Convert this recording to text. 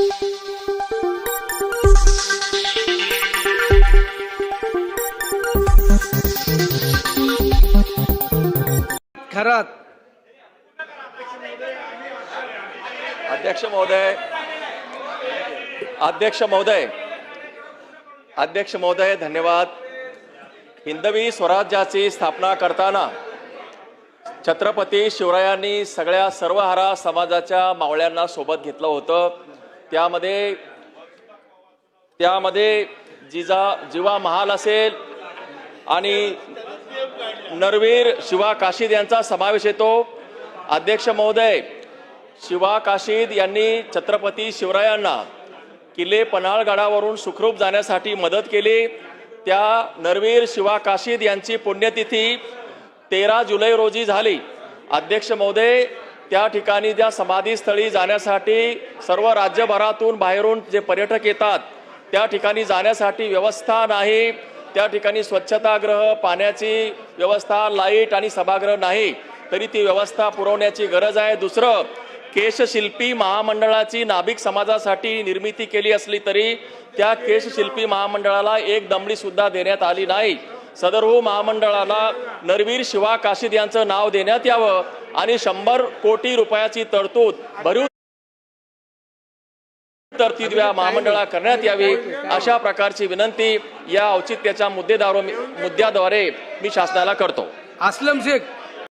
खरात अध्यक्ष महोदय. अध्यक्ष महोदय. अध्यक्ष महोदय धन्यवाद. हिंदवी स्वराज्याची स्थापना करताना छत्रपती शिवरायांनी सगळ्या सर्वहारा समाजाच्या मावळ्यांना सोबत घेतलं होतं. त्यामध्ये त्यामध्ये जिजा जिवा महाल असेल आणि नरवीर शिवा काशीद यांचा समावेश येतो. अध्यक्ष महोदय शिवा काशीद यांनी छत्रपती शिवरायांना किल्ले पन्हाळगडावरून सुखरूप जाण्यासाठी मदत केली. त्या नरवीर शिवा काशीद यांची पुण्यतिथी तेरा जुलै रोजी झाली. अध्यक्ष महोदय त्या ठिकाणी ज्या समाधीस्थळी जाण्यासाठी सर्व राज्यभरातून बाहेरून जे पर्यटक येतात त्या ठिकाणी जाण्यासाठी व्यवस्था नाही त्या ठिकाणी स्वच्छतागृह पाण्याची व्यवस्था लाइट आणि सभागृह नाही तरी ती व्यवस्था पुरवण्याची गरज आहे. दुसरं केशशिल्पी महामंडळाची नाभिक समाजासाठी निर्मिती केली असली तरी त्या केशशिल्पी महामंडळाला एक दमडीसुद्धा देण्यात आली नाही. सदरहू महामंडळाला नरवीर शिवा काशीद यांचं नाव देण्यात यावं. आणि शंभर कोटी रुपयाची तरतूद भरीव तरतूद या महामंडळा करण्यात यावी अशा प्रकारची विनंती या औचित्याच्या मुद्देदारो मुद्द्याद्वारे मी शासनाला करतो. असलम शेख